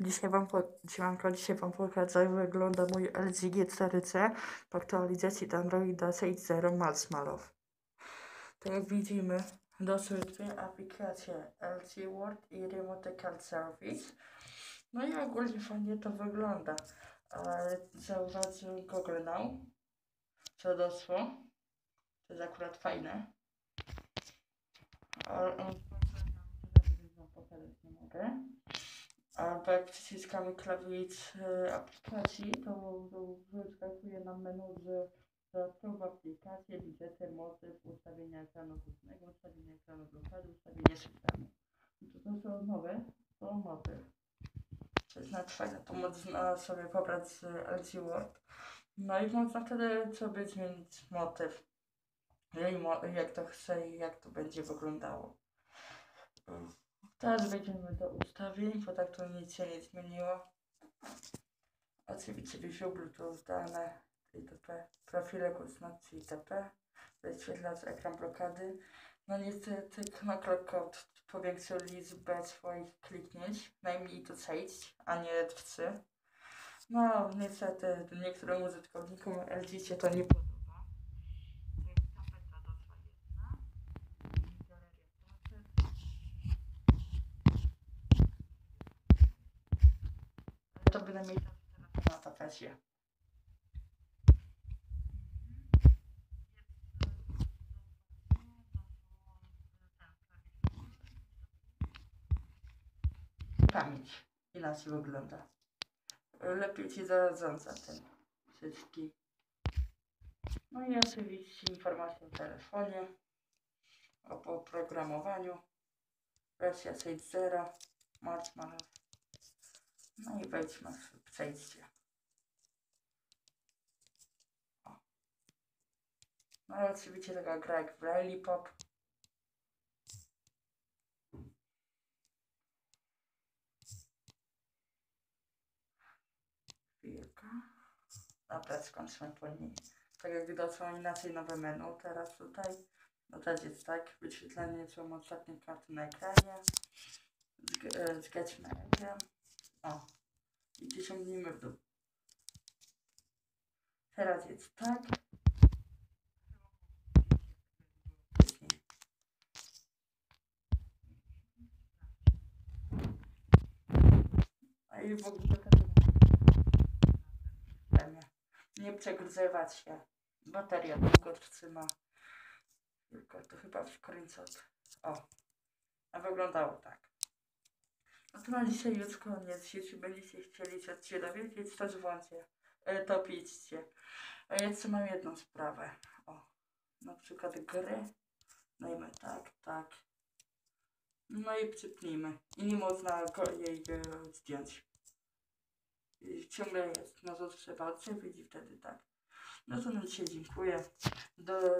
Dzisiaj wam, po, dzisiaj wam pokażę jak wygląda mój LG G4C po aktualizacji Androida 6.0 Marshmallow. Tak jak widzimy, doszły dwie aplikacje LG Word i Remote Card Service. No i ogólnie fajnie to wygląda. Ale zauważyłem Google Now, co doszło. To jest akurat fajne. Ale um, nie mogę. Albo jak przyciskamy klawisz e, aplikacji, to, to wyskakuje nam menu, że dodatkowe aplikacje, widgety, motyw, ustawienia ekranu głównego, ustawienia ekranu blokady, ustawienie systemu. To to są nowe, to motyw. To jest to można sobie pobrać z LG Word. No i można wtedy sobie zmienić motyw. Jak to chce i jak to będzie wyglądało. Teraz wejdziemy do ustawień, bo tak to nic się nie zmieniło. Oczywiście Wi-Fi, Bluetooth, dane itp. Profile głośności itp. Wyświetlacz ekran blokady. No niestety Knockout powiększył liczbę swoich kliknięć, najmniej to 6, a nie 3. No niestety niektórym użytkownikom LG się to nie podoba. Bynajmniej ta na tapecie. Pamięć. Inaczej wygląda. Lepiej ci zarządza ten wszystkim. No i oczywiście informacje o telefonie, o oprogramowaniu, wersja 6.0, Marshmallow. No wejdźmy w przejście. O. No i oczywiście taka gra jak w Rally Pop. Chwilkę. Dobra, skończmy po niej. Tak jak widać są inaczej nowe menu teraz tutaj. No też jest tak, wyświetlenie są ostatnie karty na ekranie. E, Zgadźmy ekran. O. I ciągnijmy w dół. Teraz jest tak. A i w ogóle nie- przegrzewać się. Bateria długo trzyma. Tylko to chyba w końcu. O. A wyglądało tak. No to na już koniec. Jeśli będziecie chcieli coś się dowiedzieć, to dzwońcie. E, to piszcie. A ja jeszcze mam jedną sprawę. O. Na przykład gry. Dajmy tak, tak. No i przypnijmy. I nie można jej e, zdjąć. I ciągle jest. No to trzeba odczepić i wtedy tak. No to na dzisiaj dziękuję. Do